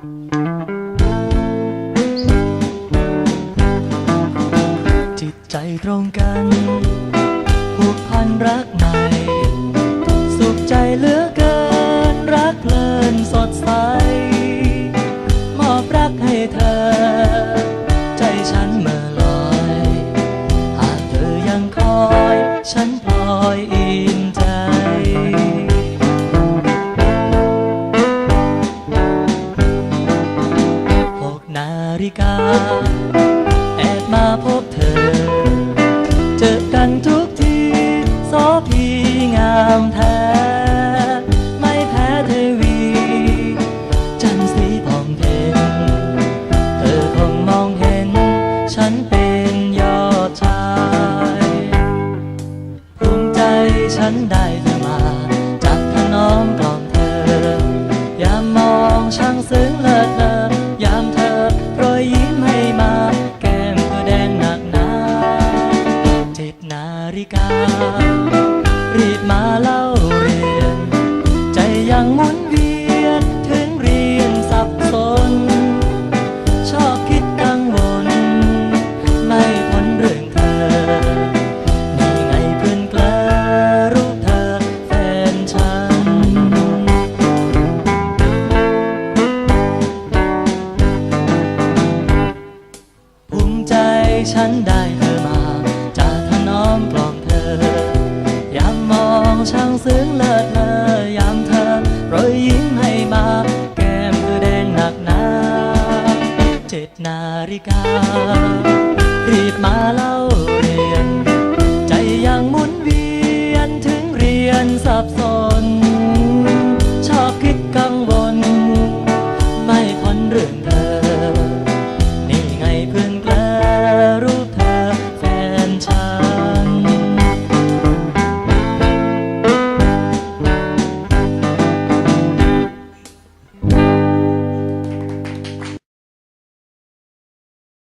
จิตใจตรงกันผูกพันรักใหม่ สุขใจเหลือเกิน รักเพลินสดใส มอบรักให้เธอ ใจฉันเมื่อลอย หากเธอยังคอย ฉันพลอยอ แอบมาพบเธอ เจอกันทุกทีโสพีงามแท้ ไม่แพ้เทวี จันสีผ่องเพ็ญเธอคงมองเห็น ฉันเป็นยอดชายภูมิใจฉันได้ ฉันได้เธอมาจะถนอมกล่อมเธอยามมองช่างซึ้งเลิศเลอยามเธอรอยยิ้มให้มา แก้มเธอแดงหนักหนาเจ็ดนาฬิกา รีบมาเล่าเร